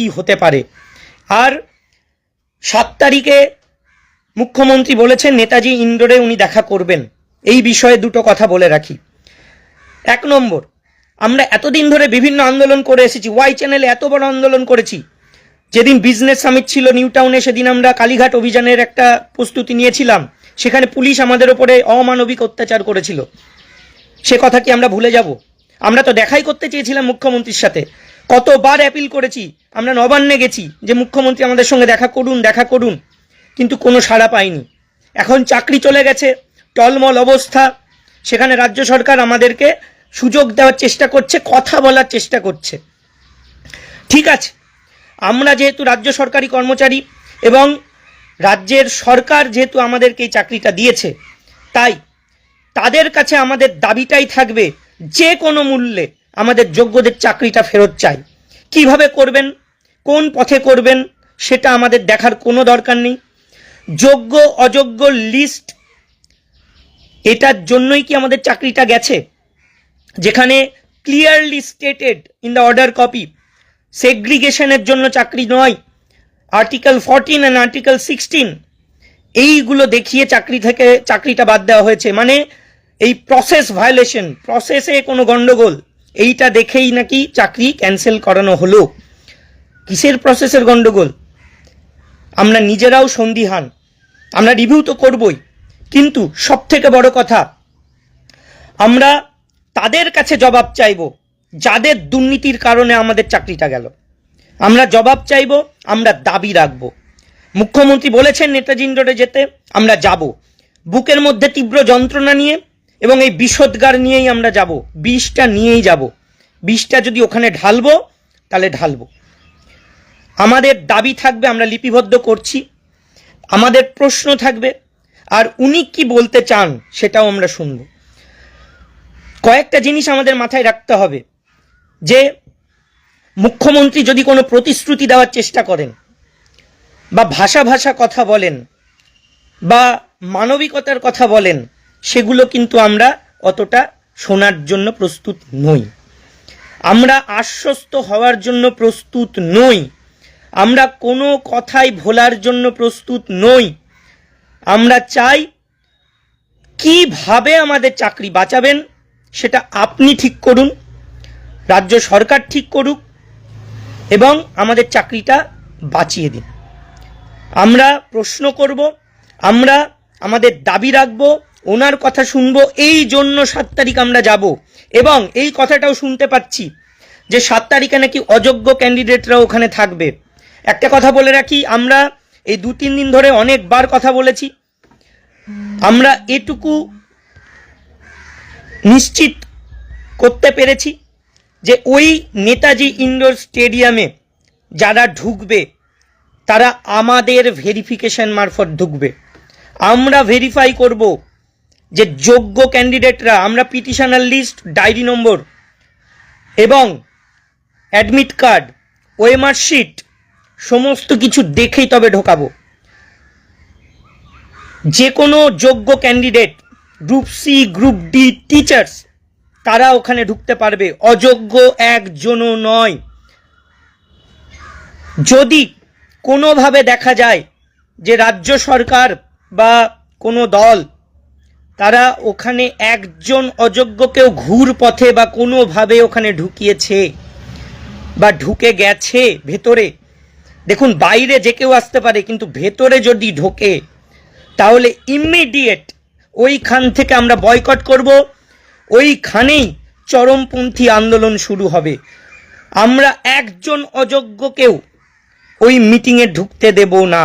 কি হতে পারে? আর সাত তারিখে মুখ্যমন্ত্রী বলেছেন, নেতাজি ইন্ডোরে উনি দেখা করবেন। এই বিষয়ে দুটো কথা বলে রাখি। এক নম্বর, আমরা এতদিন ধরে বিভিন্ন আন্দোলন করে এসেছি, ওয়াই চ্যানেলে এত বড় আন্দোলন করেছি। যেদিন বিজনেস সামিট ছিল, নিউ টাউনে সেদিন আমরা কালীঘাট অভিযানের একটা প্রস্তুতি নিয়েছিলাম। সেখানে পুলিশ আমাদের ওপরে অমানবিক অত্যাচার করেছিল। সে কথা কি আমরা ভুলে যাব? আমরা তো দেখাই করতে চেয়েছিলাম মুখ্যমন্ত্রীর সাথে। কতবার অ্যাপিল করেছি, আমরা নবান্নে গেছি, যে মুখ্যমন্ত্রী আমাদের সঙ্গে দেখা করুন দেখা করুন, কিন্তু কোনো সাড়া পাইনি। এখন চাকরি চলে গেছে, টলমল অবস্থা, সেখানে রাজ্য সরকার আমাদেরকে সুযোগ দেওয়ার চেষ্টা করছে, কথা বলার চেষ্টা করছে। ঠিক আছে, আমরা যেহেতু রাজ্য সরকারি কর্মচারী এবং রাজ্যের সরকার যেহেতু আমাদেরকে এই চাকরিটা দিয়েছে, তাই তাদের কাছে আমাদের দাবিটাই থাকবে যে কোনো মূল্যে আমাদের যোগ্যদের চাকরিটা ফেরত চাই। কীভাবে করবেন? কোন পথে করবেন? সেটা আমাদের দেখার কোনো দরকার নেই। যোগ্য, অযোগ্য লিস্ট এটার জন্যই কি আমাদের চাকরিটা গেছে? যেখানে clearly stated in the order copy সেগ্রিগেশনের জন্য চাকরি নয়। Article fourteen and article sixteen এইগুলো দেখিয়ে চাকরি থেকে, চাকরিটা বাদ দেওয়া হয়েছে। মানে এই প্রসেস ভায়োলেশন প্রসেসে কোনো গন্ডগোল। এইটা দেখেই নাকি চাকরি ক্যান্সেল করানো হলো। কিসের প্রসেসের গন্ডগোল? আমরা নিজেরাও সন্দিহান। আমরা রিভিউ তো করবই। কিন্তু সব থেকে বড় কথা, আমরা তাদের কাছে জবাব চাইব, যাদের দুর্নীতির কারণে আমাদের চাকরিটা গেল। আমরা জবাব চাইব, আমরা দাবি রাখব। মুখ্যমন্ত্রী বলেছেন নেতাজি রোডে যেতে, আমরা যাব। বুকের মধ্যে তীব্র যন্ত্রণা নিয়ে এবং এই বিষোদ্গার নিয়েই আমরা যাব, বিষটা নিয়েই যাব। বিষটা যদি ওখানে ঢালবো, তাহলে ঢালবো। আমাদের দাবি থাকবে, আমরা লিপিবদ্ধ করছি। আমাদের প্রশ্ন থাকবে, আর উনি কি বলতে চান সেটাও আমরা শুনব। কয়েকটা জিনিস আমাদের মাথায় রাখতে হবে, যে মুখ্যমন্ত্রী যদি কোনো প্রতিশ্রুতি দেওয়ার চেষ্টা করেন, বা ভাষা ভাষা কথা বলেন, বা মানবিকতার কথা বলেন সেগুলো কিন্তু আমরা অতটা শোনার জন্য প্রস্তুত নই। আমরা আশ্বস্ত হওয়ার জন্য প্রস্তুত নই। আমরা কোনো কথাই ভোলার জন্য প্রস্তুত নই। আমরা চাই, কীভাবে আমাদের চাকরি বাঁচাবেন সেটা আপনি ঠিক করুন, রাজ্য সরকার ঠিক করুক, এবং আমাদের চাকরিটা বাঁচিয়ে দিন। আমরা প্রশ্ন করব, আমরা আমাদের দাবি রাখব ওনার কথা শুনব, এই জন্য সাত তারিখ আমরা যাব। এবং এই কথাটাও শুনতে পাচ্ছি যে সাত তারিখে নাকি অযোগ্য ক্যান্ডিডেটরা ওখানে থাকবে। একটা কথা বলে রাখি, আমরা এই দু তিন দিন ধরে অনেকবার কথা বলেছি। আমরা এটুকু নিশ্চিত করতে পেরেছি যে ওই নেতাজি ইন্ডোর স্টেডিয়ামে যারা ঢুকবে, তারা আমাদের ভেরিফিকেশন মারফত ঢুকবে। আমরা ভেরিফাই করব যে যোগ্য ক্যান্ডিডেটরা আমরা পিটিশনার লিস্ট ডায়েরি নম্বর এবং অ্যাডমিট কার্ড ওয়েমার শিট সমস্ত কিছু দেখেই তবে ঢোকাবো। যে কোনো যোগ্য candidate group C group D teachers তারা ওখানে ঢুকতে পারবে। অযোগ্য একজনও নয়। যদি কোনোভাবে দেখা যায় যে রাজ্য সরকার বা কোনো দল তারা ওখানে একজন অযোগ্যকেও ঘুর পথে বা কোনোভাবে ওখানে ঢুকিয়েছে বা ঢুকে গেছে ভেতরে। দেখুন, বাইরে যে কেউ আসতে পারে, কিন্তু ভেতরে যদি ঢোকে, তাহলে ইমিডিয়েট ওইখান থেকে আমরা বয়কট করব। ওইখানেই চরমপন্থী আন্দোলন শুরু হবে। আমরা একজন অযোগ্যকেও ওই মিটিংয়ে ঢুকতে দেব না।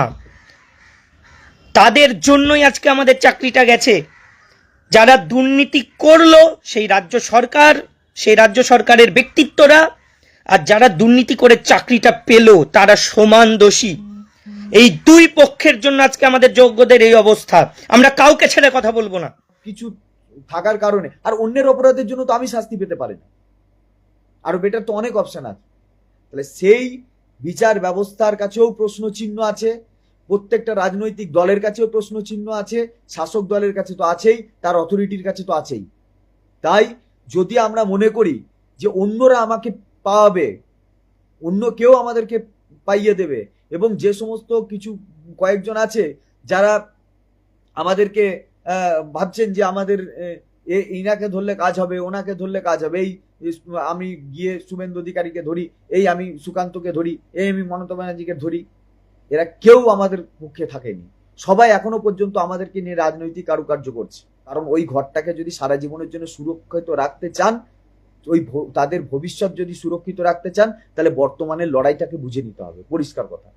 তাদের জন্যই আজকে আমাদের চাকরিটা গেছে। যারা দুর্নীতি করল, সেই রাজ্য সরকার, সেই রাজ্য সরকারের ব্যক্তিত্বরা, আর যারা দুর্নীতি করে চাকরিটা পেল, তারা সমান দোষী। এই দুই পক্ষের জন্য আজকে আমাদের যোগ্যদের এই অবস্থা। আমরা কাউকে ছেড়ে কথা বলব না। কিছু থাকার কারণে। আর অন্যের অপরাধের জন্য তো আমি শাস্তি পেতে পারি না আরও বেটার তো অনেক অপশন আছে। তাহলে সেই বিচার ব্যবস্থার কাছেও প্রশ্ন চিহ্ন আছে। প্রত্যেকটা রাজনৈতিক দলের কাছেও প্রশ্ন চিহ্ন আছে শাসক দলের কাছে তো আছেই তার অথরিটির কাছে তো আছেই। তাই যদি আমরা মনে করি যে অন্যরা আমাকে পাওয়াবে অন্য কেউ আমাদেরকে পাইয়ে দেবে এবং যে সমস্ত কিছু কয়েকজন আছে যারা আমাদেরকে ভাবছেন যে আমাদের আহ, এ- ইনাকে ধরলে কাজ হবে ওনাকে ধরলে কাজ হবে এই এই আমি গিয়ে শুভেন্দু অধিকারীকে ধরি এই আমি সুকান্তকে ধরি এই আমি মমতা ব্যানার্জিকে ধরি এরা কেউ আমাদের পক্ষে থাকেনি। সবাই এখনও পর্যন্ত আমাদেরকে নিয়ে রাজনৈতিক কারুকার্য করছে। কারণ ওই ঘরটাকে যদি সারা জীবনের জন্য সুরক্ষিত রাখতে চান, ওই তাদের ভবিষ্যৎ যদি সুরক্ষিত রাখতে চান, তাহলে বর্তমানের লড়াইটাকে বুঝে নিতে হবে। পরিষ্কার কথা।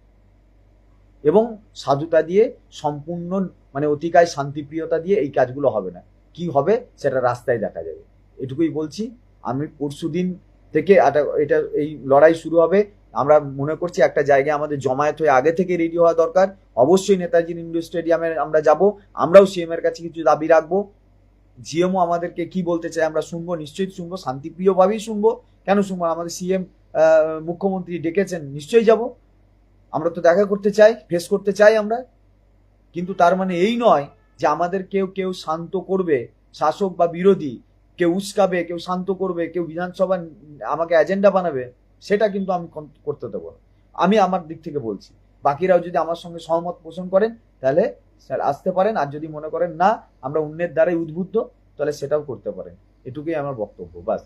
এবং সাধুতা দিয়ে সম্পূর্ণ মানে অতিকায় শান্তিপ্রিয়তা দিয়ে এই কাজগুলো হবে না। কি হবে সেটা রাস্তায় দেখা যাবে। এটুকুই বলছি। আমি পরশুদিন থেকে এটা- এটা, এই লড়াই শুরু হবে। আমরা মনে করছি একটা জায়গায় আমাদের জমায়েত হয়ে আগে থেকে রেডি হওয়া দরকার। অবশ্যই নেতাজি ইন্ডোর স্টেডিয়ামে আমরা যাব। আমরাও সিএম এর কাছে কিছু দাবি রাখব। জিএমও আমাদেরকে কি বলতে চায় আমরা শুনব, নিশ্চয়ই শুনব, শান্তিপ্রিয়ভাবেই শুনব। কেন শুনব? আমাদের সিএম মুখ্যমন্ত্রী ডেকেছেন, নিশ্চয়ই যাব। আমরা তো দেখা করতে চাই ফেস করতে চাই আমরা। কিন্তু তার মানে এই নয় যে আমাদের কেউ কেউ শান্ত করবে, শাসক বা বিরোধী। কেউ উস্কাবে, কেউ শান্ত করবে, কেউ বিধানসভা আমাকে এজেন্ডা বানাবে। সেটা কিন্তু আমি করতে দেবো না। আমি আমার দিক থেকে বলছি, বাকিরাও যদি আমার সঙ্গে সহমত পোষণ করেন, তাহলে স্যার আসতে পারেন। আর যদি মনে করেন না, আমরা অন্যের দ্বারাই উদ্বুদ্ধ, তাহলে সেটাও করতে পারেন। এটুকুই আমার বক্তব্য, বাস।